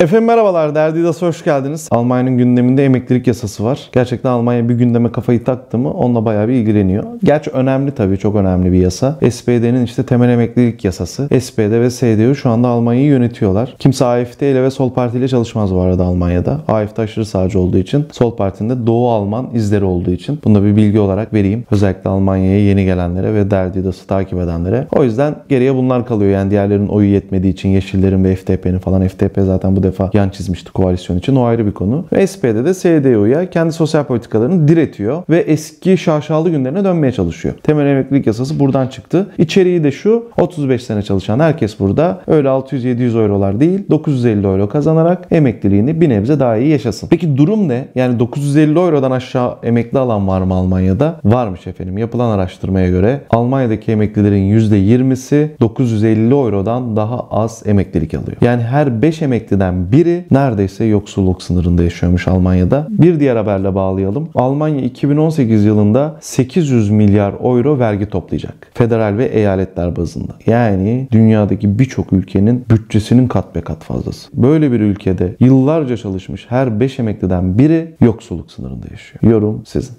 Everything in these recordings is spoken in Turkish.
Efendim merhabalar, Derdidas'a hoş geldiniz. Almanya'nın gündeminde emeklilik yasası var. Gerçekten Almanya bir gündeme kafayı taktı mı onunla bayağı bir ilgileniyor. Gerçi önemli tabii, çok önemli bir yasa. SPD'nin işte temel emeklilik yasası. SPD ve CDU şu anda Almanya'yı yönetiyorlar. Kimse AFD ile ve Sol Parti ile çalışmaz bu arada Almanya'da. AFD aşırı sağcı olduğu için, Sol Parti'nin de Doğu Alman izleri olduğu için. Bunu da bir bilgi olarak vereyim. Özellikle Almanya'ya yeni gelenlere ve Derdidas'ı takip edenlere. O yüzden geriye bunlar kalıyor. Yani diğerlerin oyu yetmediği için Yeşillerin ve FDP'nin falan. FDP zaten bu defa yan çizmişti koalisyon için. O ayrı bir konu. Ve SPD de CDU'ya kendi sosyal politikalarını diretiyor ve eski şaşalı günlerine dönmeye çalışıyor. Temel emeklilik yasası buradan çıktı. İçeriği de şu. 35 sene çalışan herkes burada öyle 600-700 eurolar değil 950 euro kazanarak emekliliğini bir nebze daha iyi yaşasın. Peki durum ne? Yani 950 eurodan aşağı emekli alan var mı Almanya'da? Varmış efendim. Yapılan araştırmaya göre Almanya'daki emeklilerin %20'si 950 eurodan daha az emeklilik alıyor. Yani her 5 emekliden biri neredeyse yoksulluk sınırında yaşıyormuş Almanya'da. Bir diğer haberle bağlayalım. Almanya 2018 yılında 800 milyar euro vergi toplayacak. Federal ve eyaletler bazında. Yani dünyadaki birçok ülkenin bütçesinin kat be kat fazlası. Böyle bir ülkede yıllarca çalışmış her 5 emekliden biri yoksulluk sınırında yaşıyor. Yorum sizin.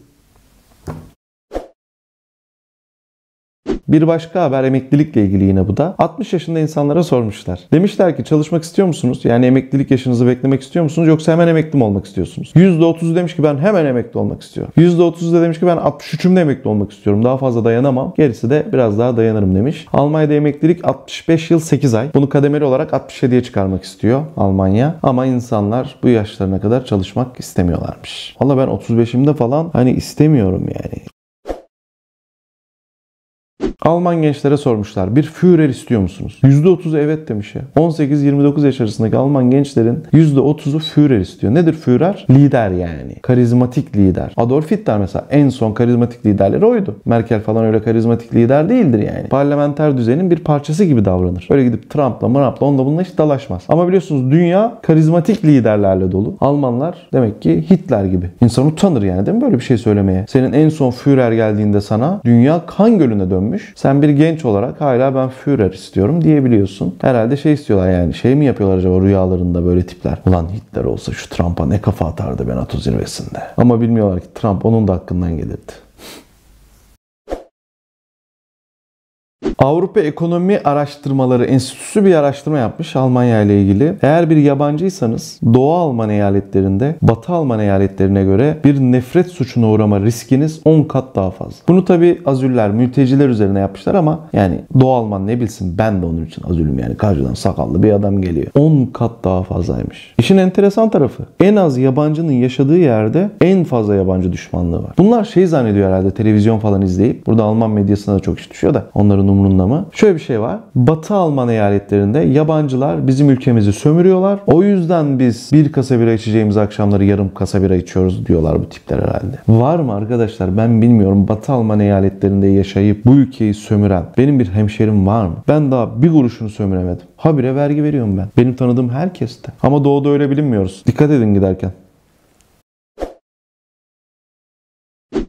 Bir başka haber emeklilikle ilgili yine bu da. 60 yaşında insanlara sormuşlar. Demişler ki çalışmak istiyor musunuz? Yani emeklilik yaşınızı beklemek istiyor musunuz? Yoksa hemen emekli mi olmak istiyorsunuz? %30'u demiş ki ben hemen emekli olmak istiyorum. %30'u da demiş ki ben 63'ümde emekli olmak istiyorum. Daha fazla dayanamam. Gerisi de biraz daha dayanırım demiş. Almanya'da emeklilik 65 yıl 8 ay. Bunu kademeli olarak 67'ye çıkarmak istiyor Almanya. Ama insanlar bu yaşlarına kadar çalışmak istemiyorlarmış. Valla ben 35'imde falan hani istemiyorum yani. Alman gençlere sormuşlar. Bir Führer istiyor musunuz? %30'u evet demiş ya. 18-29 yaş arasındaki Alman gençlerin %30'u Führer istiyor. Nedir Führer? Lider yani. Karizmatik lider. Adolf Hitler mesela en son karizmatik liderleri oydu. Merkel falan öyle karizmatik lider değildir yani. Parlamenter düzenin bir parçası gibi davranır. Öyle gidip Trump'la, Trump'la onunla bununla hiç dalaşmaz. Ama biliyorsunuz dünya karizmatik liderlerle dolu. Almanlar demek ki Hitler gibi. İnsan utanır yani değil mi böyle bir şey söylemeye? Senin en son Führer geldiğinde sana dünya kan gölüne dönmüş. Sen bir genç olarak hala ben Führer istiyorum diyebiliyorsun. Herhalde şey istiyorlar yani şey mi yapıyorlar acaba rüyalarında böyle tipler. Ulan Hitler olsa şu Trump'a ne kafa atardı ben NATO zirvesinde. Ama bilmiyorlar ki Trump onun da hakkından gelirdi. Avrupa Ekonomi Araştırmaları Enstitüsü bir araştırma yapmış Almanya ile ilgili. Eğer bir yabancıysanız Doğu Alman eyaletlerinde Batı Alman eyaletlerine göre bir nefret suçuna uğrama riskiniz 10 kat daha fazla. Bunu tabi azüller, mülteciler üzerine yapmışlar ama yani Doğu Alman ne bilsin ben de onun için azülüm yani karşıdan sakallı bir adam geliyor. 10 kat daha fazlaymış. İşin enteresan tarafı en az yabancının yaşadığı yerde en fazla yabancı düşmanlığı var. Bunlar şey zannediyor herhalde televizyon falan izleyip burada Alman medyasına da çok iş düşüyor da onların umurunda mı? Şöyle bir şey var. Batı Alman eyaletlerinde yabancılar bizim ülkemizi sömürüyorlar. O yüzden biz bir kasa bira içeceğimiz akşamları yarım kasa bira içiyoruz diyorlar bu tipler herhalde. Var mı arkadaşlar? Ben bilmiyorum. Batı Alman eyaletlerinde yaşayıp bu ülkeyi sömüren benim bir hemşerim var mı? Ben daha bir kuruşunu sömüremedim. Habire vergi veriyorum ben. Benim tanıdığım herkeste. Ama doğuda öyle bilinmiyoruz. Dikkat edin giderken.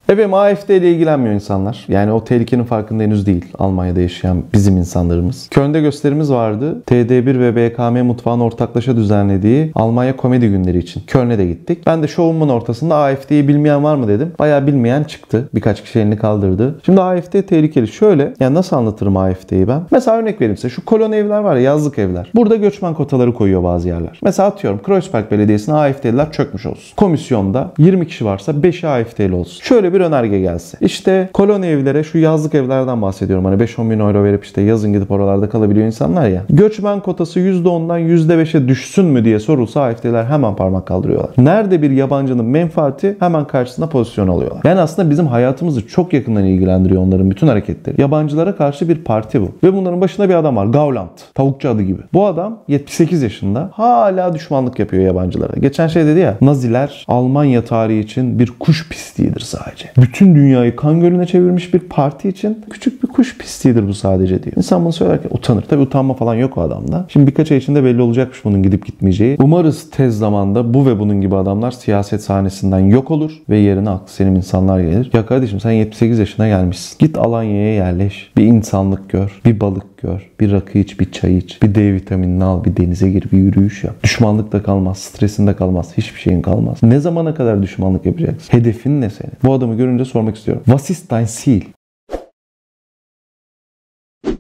Efendim AFD ile ilgilenmiyor insanlar. Yani o tehlikenin farkında henüz değil Almanya'da yaşayan bizim insanlarımız. Köln'de gösterimiz vardı. TD1 ve BKM mutfağın ortaklaşa düzenlediği Almanya komedi günleri için. Köln'e de gittik. Ben de şovumun ortasında AFD'yi bilmeyen var mı dedim. Bayağı bilmeyen çıktı. Birkaç kişi elini kaldırdı. Şimdi AFD tehlikeli. Şöyle yani nasıl anlatırım AFD'yi ben? Mesela örnek vereyim size. Şu kolon evler var ya yazlık evler. Burada göçmen kotaları koyuyor bazı yerler. Mesela atıyorum Kreuzberg Belediyesi'ne AFD'liler çökmüş olsun. Komisyonda 20 kişi varsa 5'i AFD'li olsun. Şöyle bir önerge gelse. İşte koloni evlere şu yazlık evlerden bahsediyorum. Hani 5-10 bin euro verip işte yazın gidip oralarda kalabiliyor insanlar ya. Göçmen kotası %10'dan %5'e düşsün mü diye sorulsa AFD'ler hemen parmak kaldırıyorlar. Nerede bir yabancının menfaati hemen karşısına pozisyon alıyorlar. Yani aslında bizim hayatımızı çok yakından ilgilendiriyor onların bütün hareketleri. Yabancılara karşı bir parti bu. Ve bunların başında bir adam var. Gauland. Tavukçu adı gibi. Bu adam 78 yaşında hala düşmanlık yapıyor yabancılara. Geçen şey dedi ya Naziler Almanya tarihi için bir kuş pisliğidir sadece. Sadece. Bütün dünyayı kan gölüne çevirmiş bir parti için küçük bir kuş pisliğidir bu sadece diyor. İnsan bunu söylerken utanır. Tabi utanma falan yok o adamda. Şimdi birkaç ay içinde belli olacakmış bunun gidip gitmeyeceği. Umarız tez zamanda bu ve bunun gibi adamlar siyaset sahnesinden yok olur ve yerine aklı selim insanlar gelir. Ya kardeşim sen 78 yaşına gelmişsin. Git Alanya'ya yerleş. Bir insanlık gör. Bir balık gör. Bir rakı iç, bir çay iç. Bir D vitaminini al, bir denize gir, bir yürüyüş yap. Düşmanlık da kalmaz, stresin de kalmaz, hiçbir şeyin kalmaz. Ne zamana kadar düşmanlık yapacaksın? Hedefin ne senin? Bu adamı görünce sormak istiyorum. Was ist dein Ziel?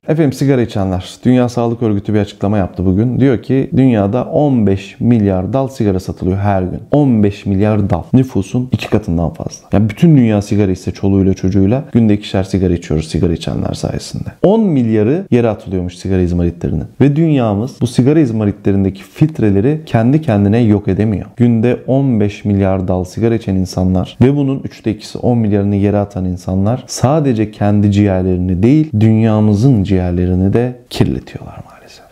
Efendim sigara içenler. Dünya Sağlık Örgütü bir açıklama yaptı bugün. Diyor ki dünyada 15 milyar dal sigara satılıyor her gün. 15 milyar dal. Nüfusun iki katından fazla. Yani bütün dünya sigara ise çoluğuyla çocuğuyla günde ikişer sigara içiyoruz sigara içenler sayesinde. 10 milyarı yere atılıyormuş sigara izmaritlerinin. Ve dünyamız bu sigara izmaritlerindeki filtreleri kendi kendine yok edemiyor. Günde 15 milyar dal sigara içen insanlar ve bunun üçte ikisi 10 milyarını yere atan insanlar sadece kendi ciğerlerini değil dünyamızın ciğerlerini ciğerlerini de kirletiyorlar maalesef.